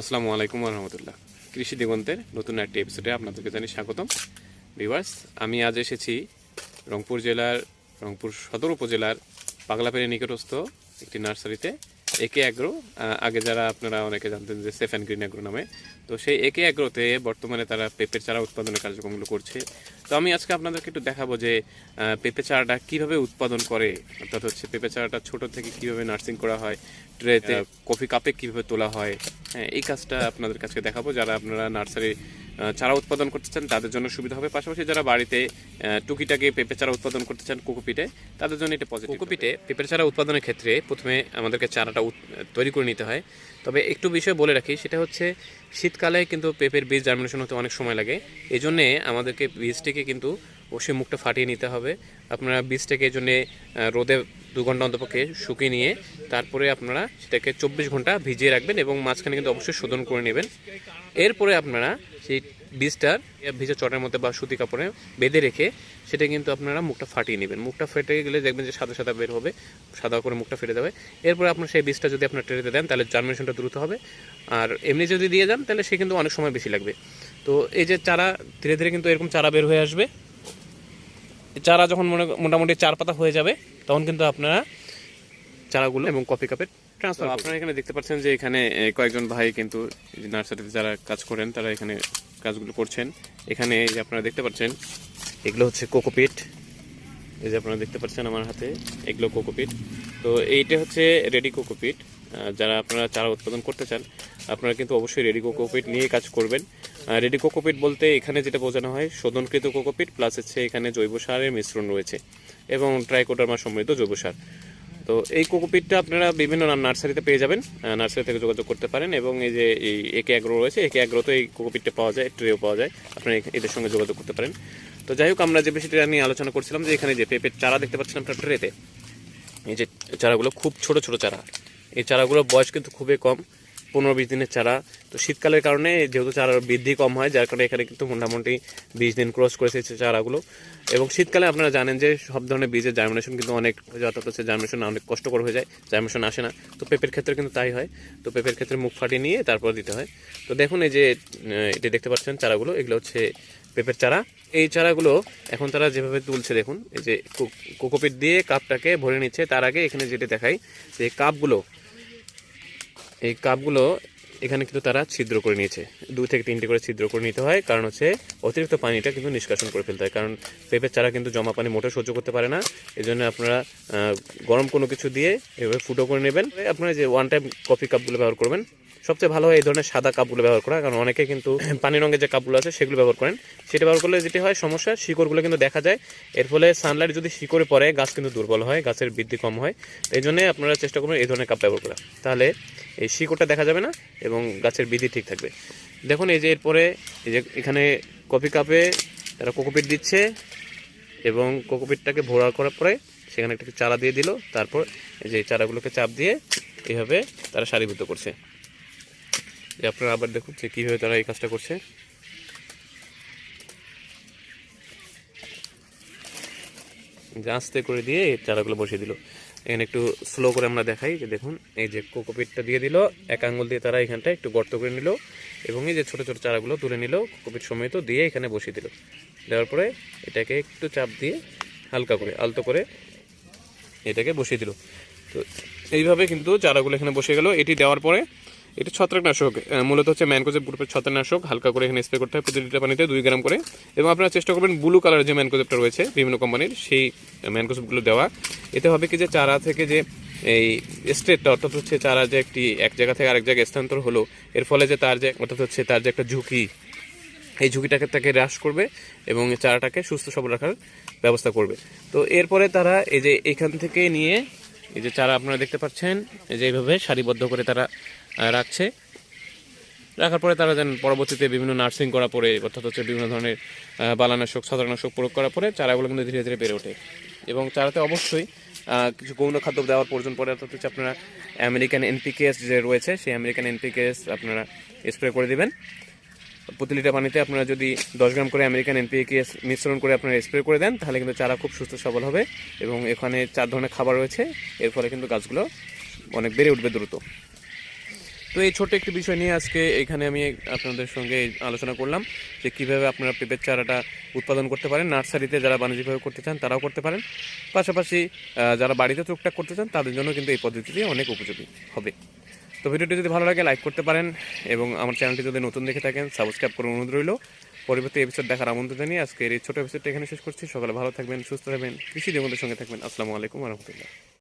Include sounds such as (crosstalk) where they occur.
আসসালামু আলাইকুম রহমতুল্লাহ। কৃষি দিগন্তের নতুন একটি এপিসোডে আপনাদেরকে জানি স্বাগতম। ভিউয়ার্স আমি আজ এসেছি রংপুর জেলার রংপুর সদর উপজেলার পাগলাপেরি নিকটস্থ একটি নার্সারিতে একে অ্যাগ্রো আগে যারা আপনারা অনেকে জানতেন যে সেফ অ্যান্ড গ্রিন অ্যাগ্রো নামে তো সেই একে অ্যাগ্রোতে বর্তমানে তারা পেঁপের চারা উৎপাদনের কার্যক্রমগুলো করছে। তো আমি আজকে আপনাদেরকে একটু দেখাবো যে পেঁপে চারাটা কীভাবে উৎপাদন করে অর্থাৎ হচ্ছে পেঁপে চারাটা ছোট থেকে কীভাবে নার্সিং করা হয় ট্রেতে কফি কাপে কীভাবে তোলা হয় হ্যাঁ এই কাজটা আপনাদের কাছে দেখাবো। যারা আপনারা নার্সারি চারা উৎপাদন করতে চান তাদের জন্য সুবিধা হবে। পাশাপাশি যারা বাড়িতে টুকিটাকে পেঁপে চারা উৎপাদন করতে চান কোকোপিটে তাদের জন্য এটা পজিটিভ কোকোপিটে পেঁপের চারা উৎপাদনের ক্ষেত্রে প্রথমে আমাদেরকে চারাটা তৈরি করে নিতে হয়। তবে একটু বিষয় বলে রাখি সেটা হচ্ছে শীতকালে কিন্তু পেঁপের বীজ জার্মিনেশন হতে অনেক সময় লাগে। এই জন্যে আমাদেরকে বীজটিকে কিন্তু অবশ্যই মুখটা ফাটিয়ে নিতে হবে। আপনারা বীজটাকে এই জন্যে রোদে দু ঘণ্টা অন্তপক্ষে শুকিয়ে নিয়ে, তারপরে আপনারা সেটাকে চব্বিশ ঘণ্টা ভিজিয়ে রাখবেন এবং মাঝখানে কিন্তু অবশ্যই শোধন করে নেবেন। এরপরে আপনারা সেই বীজটার ভিজে চটের মধ্যে বা সুতি কাপড়ে বেঁধে রেখে, সেটা কিন্তু আপনারা মুখটা ফাটিয়ে নেবেন। মুখটা ফেটে গেলে দেখবেন যে সাদা সাদা বের হবে, সাদা করে মুখটা ফেটে দেবে এরপরে আপনার সেই বীজটা যদি আপনার ট্রেতে দেন, তাহলে জার্মিনেশনটা দ্রুত হবে। আর এমনি যদি দিয়ে যান, তাহলে সে কিন্তু অনেক সময় বেশি লাগবে। তো এই যে চারা, ধীরে ধীরে কিন্তু এরকম চারা বের হয়ে আসবে। চারা যখন মনে মোটামুটি চার পাতা হয়ে যাবে তখন কিন্তু আপনারা চারাগুলো এবং কফি কাপের ট্রান্সফার আপনারা এখানে দেখতে পাচ্ছেন যে এখানে কয়েকজন ভাই কিন্তু নার্সারিতে যারা কাজ করেন তারা এখানে কাজগুলো করছেন। এখানে এই যে আপনারা দেখতে পাচ্ছেন এগুলো হচ্ছে কোকোপিট এই যে আপনারা দেখতে পাচ্ছেন আমার হাতে এগুলো কোকোপিট তো এইটা হচ্ছে রেডি কোকোপিট যারা আপনারা চারা উৎপাদন করতে চান আপনারা কিন্তু অবশ্যই রেডি কোকোপিট নিয়ে কাজ করবেন। রেডি কোকোপিট বলতে এখানে যেটা বোঝানো হয়, শোধনকৃত কোকোপিট প্লাস হচ্ছে এখানে জৈব সারের মিশ্রণ রয়েছে এবং ট্রাইকোডার্মা সমৃদ্ধ জৈব সার। তো এই কোকোপিটটা আপনারা বিভিন্ন নার্সারিতে পেয়ে যাবেন নার্সারি থেকে যোগাযোগ করতে পারেন এবং এই যে এই একে অ্যাগ্রো রয়েছে, একে অ্যাগ্রোতে এই কোকোপিটটা পাওয়া যায় ট্রেও পাওয়া যায়, আপনারা এদের সঙ্গে যোগাযোগ করতে পারেন। তো যাই হোক, আমরা যে বিষয়টা নিয়ে আলোচনা করছিলাম যে এখানে যে পেঁপের চারা দেখতে পাচ্ছেন আপনার ট্রেতে এই যে চারাগুলো খুব ছোট ছোট চারা। এই চারাগুলোর বয়স কিন্তু খুবই কম। পনেরো বিশ দিনের চারা। তো শীতকালের কারণে যেহেতু চারার বৃদ্ধি কম হয়, যার কারণে এখানে কিন্তু মোটামুটি বিশ দিন ক্রস করেছে চারাগুলো। এবং শীতকালে আপনারা জানেন যে সব ধরনের বীজের জার্মিনেশন কিন্তু অনেক যত হচ্ছে জার্মিনেশন অনেক কষ্টকর হয়ে যায় জার্মিনেশন আসে না। তো পেঁপের ক্ষেত্রে কিন্তু তাই হয়। তো পেঁপের ক্ষেত্রে মুখ ফাটিয়ে নিয়ে তারপর দিতে হয়। তো দেখুন এই যে এটা দেখতে পাচ্ছেন চারাগুলো, এগুলো হচ্ছে পেঁপের চারা। এই চারাগুলো এখন তারা যেভাবে তুলছে দেখুন, এই যে কোকোপিট দিয়ে কাপটাকে ভরে নিচ্ছে। তার আগে এখানে যেটা দেখাই, যে কাপগুলো এই কাপগুলো এখানে কিন্তু তারা ছিদ্র করে নিয়েছে। দু থেকে তিনটি করে ছিদ্র করে নিতে হয়। কারণ হচ্ছে অতিরিক্ত পানিটা কিন্তু নিষ্কাশন করে ফেলতে হয়। কারণ পেঁপের চারা কিন্তু জমা পানি মোটর সহ্য করতে পারে না। এই জন্য আপনারা গরম কোনো কিছু দিয়ে এভাবে ফুটো করে নেবেন। আপনারা যে ওয়ান টাইম কফি কাপগুলো ব্যবহার করবেন সবচেয়ে ভালো হয় এই ধরনের সাদা কাপগুলো ব্যবহার করা কারণ অনেকে কিন্তু (clears throat) পানি রঙের যে কাপগুলো আছে সেগুলো ব্যবহার করেন। সেটা ব্যবহার করলে যেটি হয় সমস্যা শিকড়গুলো কিন্তু দেখা যায়। এর ফলে সানলাইট যদি শিকড়ে পড়ে গাছ কিন্তু দুর্বল হয় গাছের বৃদ্ধি কম হয়। এই জন্য আপনারা চেষ্টা করবেন এই ধরনের কাপ ব্যবহার করা। তাহলে এই শিকড়টা দেখা যাবে না এবং গাছের বৃদ্ধি ঠিক থাকবে। দেখুন এই যে এরপরে এই যে এখানে কফি কাপে তারা কোকোপিট দিচ্ছে এবং কোকোপিটটাকে ভরা করার পরে সেখানে একটা চারা দিয়ে দিল। তারপর এই যে চারাগুলোকে চাপ দিয়ে এইভাবে তারা সারিবদ্ধ করছে। যে আপনারা আবার দেখুন যে কীভাবে তারা এই কাজটা করছে। আস্তে করে দিয়ে চারাগুলো বসিয়ে দিল। এখানে একটু স্লো করে আমরা দেখাই, যে দেখুন, এই যে কোকোপিটটা দিয়ে দিল, এক আঙ্গুল দিয়ে তারা এখানটা একটু গর্ত করে নিল এবং এই যে ছোট ছোট চারাগুলো তুলে নিল কোকোপিট সমেত দিয়ে এখানে বসিয়ে দিল। দেওয়ার পরে এটাকে একটু চাপ দিয়ে হালকা করে, আলতো করে এটাকে বসিয়ে দিল। তো এইভাবে কিন্তু চারাগুলো এখানে বসে গেল। এটি দেওয়ার পরে এটি ছত্রাকনাশক মূলত হচ্ছে ম্যানকোজেব গ্রুপের ছত্রাকনাশক। হালকা করে এখানে স্প্রে করতে হয় প্রতি লিটার পানিতে দুই গ্রাম করে। এবং আপনারা চেষ্টা করবেন ব্লু কালারের যে ম্যানকোজেবটা রয়েছে, বিভিন্ন কোম্পানির, সেই ম্যানকোজেবগুলো দেওয়া। এতে হবে কি যে চারা থেকে যে এই স্টেটটা, অর্থাৎ হচ্ছে চারা যে একটি, এক জায়গা থেকে আরেক জায়গায় স্থানান্তর হলো, এর ফলে যে তার যে, অর্থাৎ হচ্ছে তার যে একটা ঝুঁকি, এই ঝুঁকিটাকে তাকে হ্রাস করবে এবং চারাটাকে সুস্থ সবল রাখার ব্যবস্থা করবে। তো এরপরে তারা এই যে এখান থেকে নিয়ে, এই যে চারা আপনারা দেখতে পাচ্ছেন, এই যে এইভাবে সারিবদ্ধ করে তারা রাখছে। রাখার পরে তারা যেন পরবর্তীতে বিভিন্ন নার্সিং করা পরে, অর্থাৎ হচ্ছে বিভিন্ন ধরনের বালানাশক ছত্রাকনাশক প্রয়োগ করার পরে চারাগুলো কিন্তু ধীরে ধীরে বেড়ে ওঠে। এবং চারাতে অবশ্যই কিছু গৌণ খাদ্য দেওয়ার প্রয়োজন পড়ে, অর্থাৎ হচ্ছে আপনারা আমেরিকান এনপিকেএস যে রয়েছে, সেই আমেরিকান এনপিকেএস আপনারা স্প্রে করে দেবেন। প্রতি লিটার পানিতে আপনারা যদি দশ গ্রাম করে আমেরিকান এনপিএকেএস মিশ্রণ করে আপনারা স্প্রে করে দেন, তাহলে কিন্তু চারা খুব সুস্থ সবল হবে। এবং এখানে চার ধরনের খাবার রয়েছে, এর ফলে কিন্তু গাছগুলো অনেক বেড়ে উঠবে দ্রুত। তো এই ছোট একটি বিষয় নিয়ে আজকে এখানে আমি আপনাদের সঙ্গে আলোচনা করলাম যে কীভাবে আপনারা পেঁপের চারাটা উৎপাদন করতে পারেন, নার্সারিতে যারা বাণিজ্যিকভাবে করতে চান তারাও করতে পারেন। পাশাপাশি যারা বাড়িতে টুকটাক করতে চান তাদের জন্য কিন্তু এই পদ্ধতিটি অনেক উপযোগী হবে। তো ভিডিওটি যদি ভালো লাগে, লাইক করতে পারেন এবং আমার চ্যানেলটি যদি নতুন দেখে থাকেন, সাবস্ক্রাইব করুন অনুরোধ রইল। পরবর্তী এপিসোড দেখার আমন্ত্রণ জানিয়ে আজকের এই ছোট এপিসোডটা এখানে শেষ করছি। সকালে ভালো থাকবেন, সুস্থ থাকবেন কৃষি দেবদের সঙ্গে থাকবেন। আসসালামু আলাইকুম রহমতুল্লাহ।